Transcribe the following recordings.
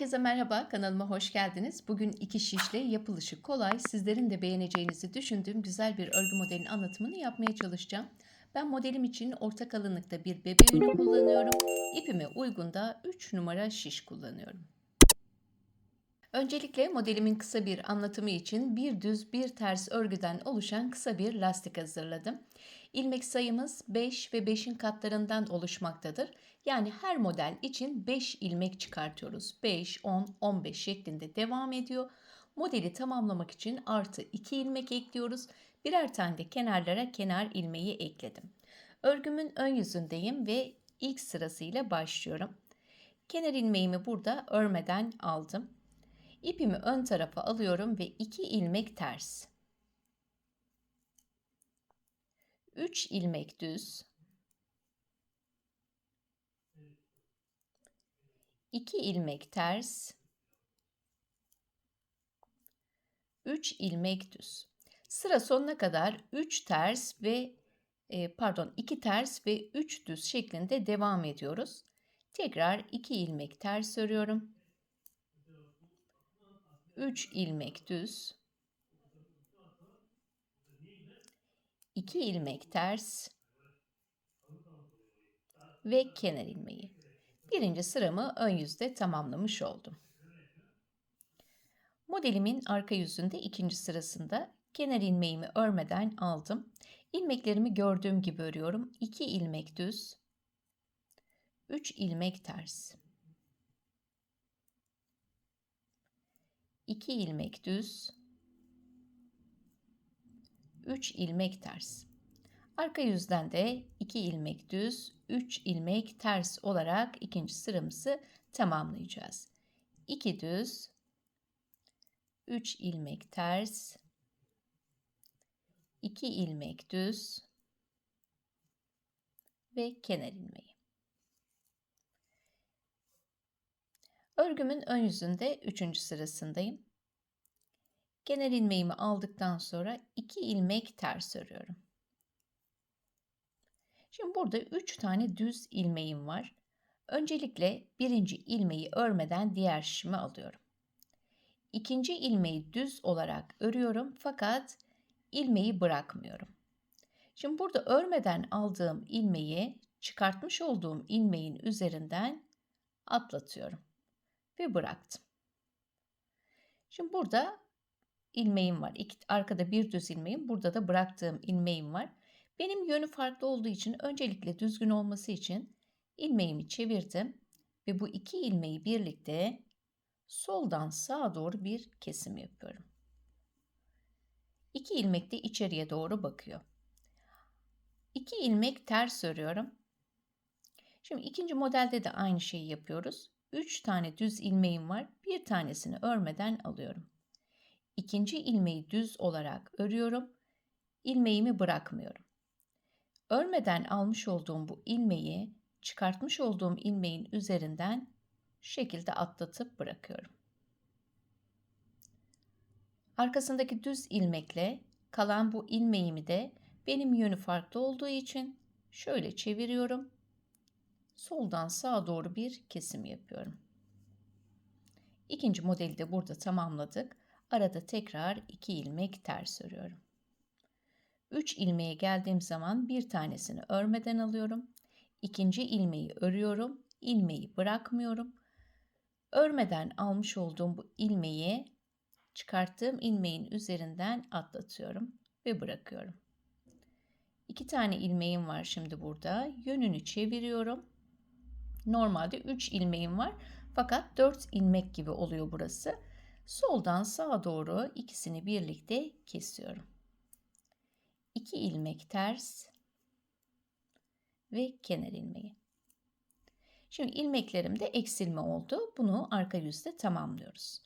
Herkese merhaba, kanalıma hoş geldiniz. Bugün iki şişle yapılışı kolay, sizlerin de beğeneceğinizi düşündüğüm güzel bir örgü modelinin anlatımını yapmaya çalışacağım. Ben modelim için orta kalınlıkta bir bebe ünü kullanıyorum. İpime uygun da 3 numara şiş kullanıyorum. Öncelikle modelimin kısa bir anlatımı için bir düz bir ters örgüden oluşan kısa bir lastik hazırladım. İlmek sayımız 5 ve 5'in katlarından oluşmaktadır. Yani her model için 5 ilmek çıkartıyoruz. 5, 10, 15 şeklinde devam ediyor. Modeli tamamlamak için artı 2 ilmek ekliyoruz. Birer tane de kenarlara kenar ilmeği ekledim. Örgümün ön yüzündeyim ve ilk sırasıyla başlıyorum. Kenar ilmeğimi burada örmeden aldım. İpimi ön tarafa alıyorum ve 2 ilmek ters. 3 ilmek düz. 2 ilmek ters. 3 ilmek düz. Sıra sonuna kadar 3 ters ve e, pardon 2 ters ve 3 düz şeklinde devam ediyoruz. Tekrar 2 ilmek ters örüyorum. 3 ilmek düz. 2 ilmek ters ve kenar ilmeği. Birinci sıramı ön yüzde tamamlamış oldum. Modelimin arka yüzünde ikinci sırasında kenar ilmeğimi örmeden aldım. İlmeklerimi gördüğüm gibi örüyorum. 2 ilmek düz, 3 ilmek ters. 2 ilmek düz, 3 ilmek ters. Arka yüzden de 2 ilmek düz, 3 ilmek ters olarak ikinci sıramızı tamamlayacağız. 2 düz, 3 ilmek ters, 2 ilmek düz ve kenar ilmeği. Örgümün ön yüzünde 3. sırasındayım. Kenar ilmeğimi aldıktan sonra 2 ilmek ters örüyorum. Şimdi burada 3 tane düz ilmeğim var. Öncelikle birinci ilmeği örmeden diğer şişimi alıyorum. İkinci ilmeği düz olarak örüyorum fakat ilmeği bırakmıyorum. Şimdi burada örmeden aldığım ilmeği çıkartmış olduğum ilmeğin üzerinden atlatıyorum ve bıraktım. Şimdi burada ilmeğim var. İki, arkada bir düz ilmeğim, burada da bıraktığım ilmeğim var. Benim yönü farklı olduğu için öncelikle düzgün olması için ilmeğimi çevirdim ve bu iki ilmeği birlikte soldan sağa doğru bir kesim yapıyorum. İki ilmek de içeriye doğru bakıyor. İki ilmek ters örüyorum. Şimdi ikinci modelde de aynı şeyi yapıyoruz. Üç tane düz ilmeğim var. Bir tanesini örmeden alıyorum. İkinci ilmeği düz olarak örüyorum. İlmeğimi bırakmıyorum. Örmeden almış olduğum bu ilmeği çıkartmış olduğum ilmeğin üzerinden şekilde atlatıp bırakıyorum. Arkasındaki düz ilmekle kalan bu ilmeğimi de benim yönü farklı olduğu için şöyle çeviriyorum. Soldan sağa doğru bir kesim yapıyorum. İkinci modeli de burada tamamladık. Arada tekrar 2 ilmek ters örüyorum. 3 ilmeğe geldiğim zaman bir tanesini örmeden alıyorum. İkinci ilmeği örüyorum. ilmeği bırakmıyorum. Örmeden almış olduğum bu ilmeği çıkarttığım ilmeğin üzerinden atlatıyorum ve bırakıyorum. İki tane ilmeğim var şimdi burada. Yönünü çeviriyorum. Normalde 3 ilmeğim var. Fakat 4 ilmek gibi oluyor burası. Soldan sağa doğru ikisini birlikte kesiyorum. 2 ilmek ters ve kenar ilmeği. Şimdi ilmeklerimde eksilme oldu. Bunu arka yüzde tamamlıyoruz.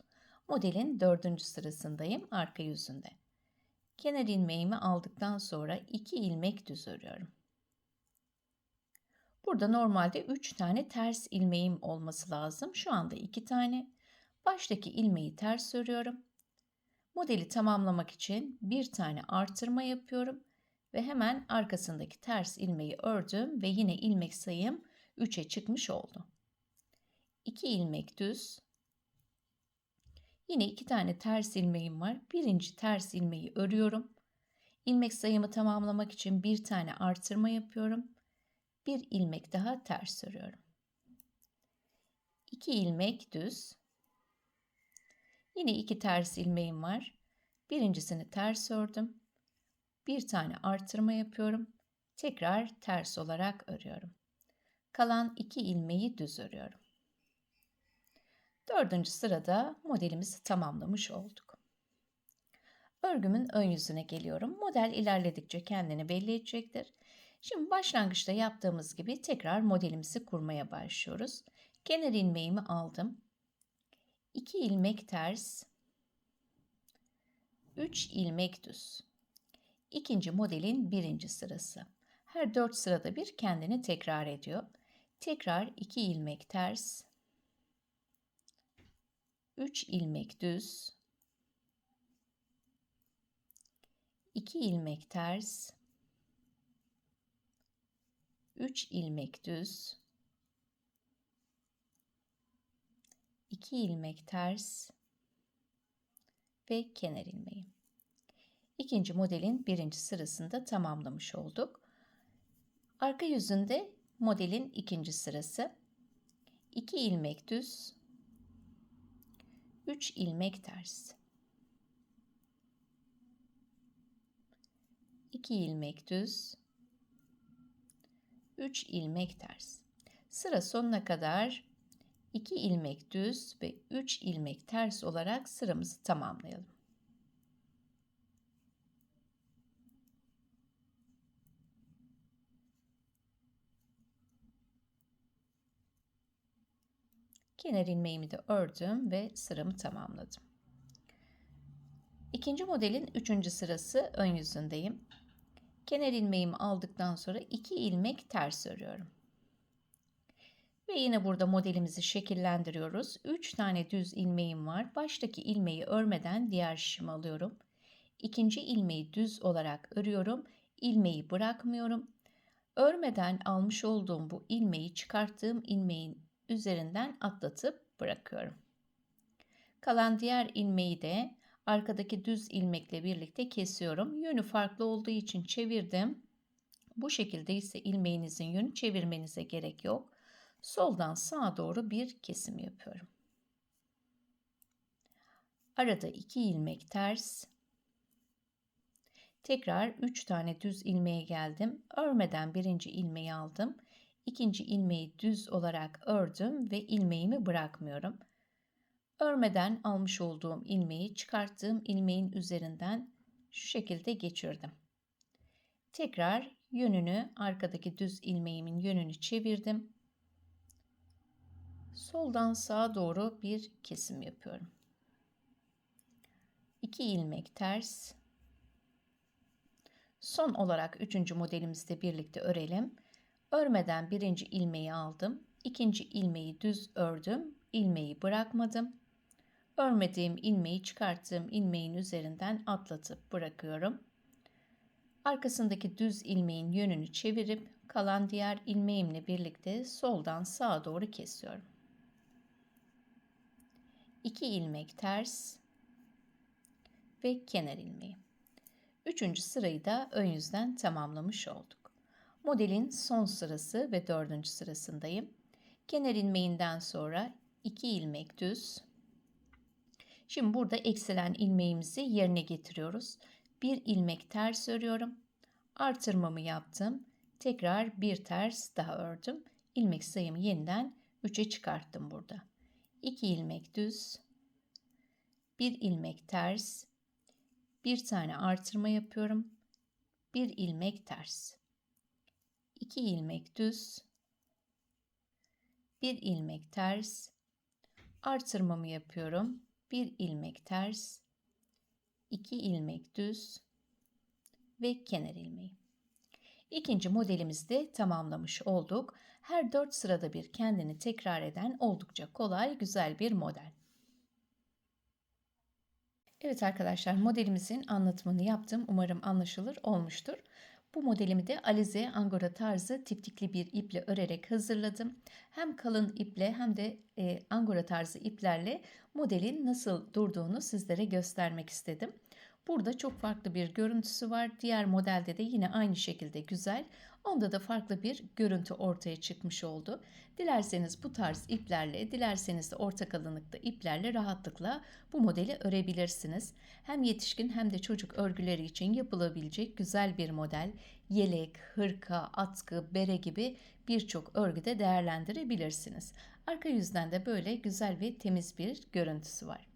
Modelin dördüncü sırasındayım arka yüzünde. Kenar ilmeğimi aldıktan sonra 2 ilmek düz örüyorum. Burada normalde 3 tane ters ilmeğim olması lazım. Şu anda 2 tane. Baştaki ilmeği ters örüyorum. Modeli tamamlamak için bir tane artırma yapıyorum ve hemen arkasındaki ters ilmeği ördüm ve yine ilmek sayım 3'e çıkmış oldu. 2 ilmek düz, Yine iki tane ters ilmeğim var. Birinci ters ilmeği örüyorum. İlmek sayımı tamamlamak için bir tane artırma yapıyorum. Bir ilmek daha ters örüyorum. İki ilmek düz. Yine iki ters ilmeğim var. Birincisini ters ördüm. Bir tane artırma yapıyorum. Tekrar ters olarak örüyorum. Kalan iki ilmeği düz örüyorum. Dördüncü sırada modelimizi tamamlamış olduk. Örgümün ön yüzüne geliyorum. Model ilerledikçe kendini belli edecektir. Şimdi başlangıçta yaptığımız gibi tekrar modelimizi kurmaya başlıyoruz. Kenar ilmeğimi aldım. 2 ilmek ters, 3 ilmek düz. İkinci modelin birinci sırası. Her dört sırada bir kendini tekrar ediyor. Tekrar 2 ilmek ters, 3 ilmek düz, 2 ilmek ters, 3 ilmek düz, 2 ilmek ters ve kenar ilmeği. İkinci modelin birinci sırasında tamamlamış olduk. Arka yüzünde modelin ikinci sırası. 2 ilmek düz, 3 ilmek ters. 2 ilmek düz, 3 ilmek ters. Sıra sonuna kadar 2 ilmek düz ve 3 ilmek ters olarak sıramızı tamamlayalım. Kenar ilmeğimi de ördüm ve sıramı tamamladım. İkinci modelin üçüncü sırası ön yüzündeyim. Kenar ilmeğimi aldıktan sonra 2 ilmek ters örüyorum. Ve yine burada modelimizi şekillendiriyoruz. 3 tane düz ilmeğim var. Baştaki ilmeği örmeden diğer şişimi alıyorum. İkinci ilmeği düz olarak örüyorum. İlmeği bırakmıyorum. Örmeden almış olduğum bu ilmeği çıkarttığım ilmeğin üzerinden atlatıp bırakıyorum. Kalan diğer ilmeği de arkadaki düz ilmekle birlikte kesiyorum. Yönü farklı olduğu için çevirdim. Bu şekilde ise ilmeğinizin yönü çevirmenize gerek yok. Soldan sağa doğru bir kesim yapıyorum. Arada iki ilmek ters. Tekrar 3 tane düz ilmeğe geldim. Örmeden birinci ilmeği aldım. İkinci ilmeği düz olarak ördüm ve ilmeğimi bırakmıyorum. Örmeden almış olduğum ilmeği çıkarttığım ilmeğin üzerinden şu şekilde geçirdim. Tekrar yönünü arkadaki düz ilmeğimin yönünü çevirdim. Soldan sağa doğru bir kesim yapıyorum. 2 ilmek ters. Son olarak üçüncü modelimizde birlikte örelim. Örmeden birinci ilmeği aldım. ikinci ilmeği düz ördüm. ilmeği bırakmadım. Örmediğim ilmeği çıkarttığım ilmeğin üzerinden atlatıp bırakıyorum. Arkasındaki düz ilmeğin yönünü çevirip kalan diğer ilmeğimle birlikte soldan sağa doğru kesiyorum. 2 ilmek ters ve kenar ilmeği. Üçüncü sırayı da ön yüzden tamamlamış olduk. Modelin son sırası ve dördüncü sırasındayım. Kenar ilmeğinden sonra 2 ilmek düz. Şimdi burada eksilen ilmeğimizi yerine getiriyoruz. Bir ilmek ters örüyorum. Artırmamı yaptım. Tekrar bir ters daha ördüm. İlmek sayımı yeniden 3'e çıkarttım burada. 2 ilmek düz, 1 ilmek ters, bir tane artırma yapıyorum. 1 ilmek ters. 2 ilmek düz, 1 ilmek ters, artırmamı yapıyorum. 1 ilmek ters, 2 ilmek düz ve kenar ilmeği. İkinci modelimizi de tamamlamış olduk. Her dört sırada bir kendini tekrar eden oldukça kolay, güzel bir model. Evet arkadaşlar modelimizin anlatımını yaptım. Umarım anlaşılır olmuştur. Bu modelimi de alize angora tarzı tiftikli bir iple örerek hazırladım. Hem kalın iple hem de e, angora tarzı iplerle modelin nasıl durduğunu sizlere göstermek istedim. Burada çok farklı bir görüntüsü var. Diğer modelde de yine aynı şekilde güzel. Onda da farklı bir görüntü ortaya çıkmış oldu. Dilerseniz bu tarz iplerle, dilerseniz de orta kalınlıkta iplerle rahatlıkla bu modeli örebilirsiniz. Hem yetişkin hem de çocuk örgüleri için yapılabilecek güzel bir model. Yelek, hırka, atkı, bere gibi birçok örgüde değerlendirebilirsiniz. Arka yüzden de böyle güzel ve temiz bir görüntüsü var.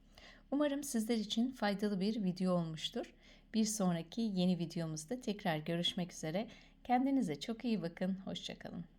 Umarım sizler için faydalı bir video olmuştur. Bir sonraki yeni videomuzda tekrar görüşmek üzere. Kendinize çok iyi bakın. Hoşçakalın.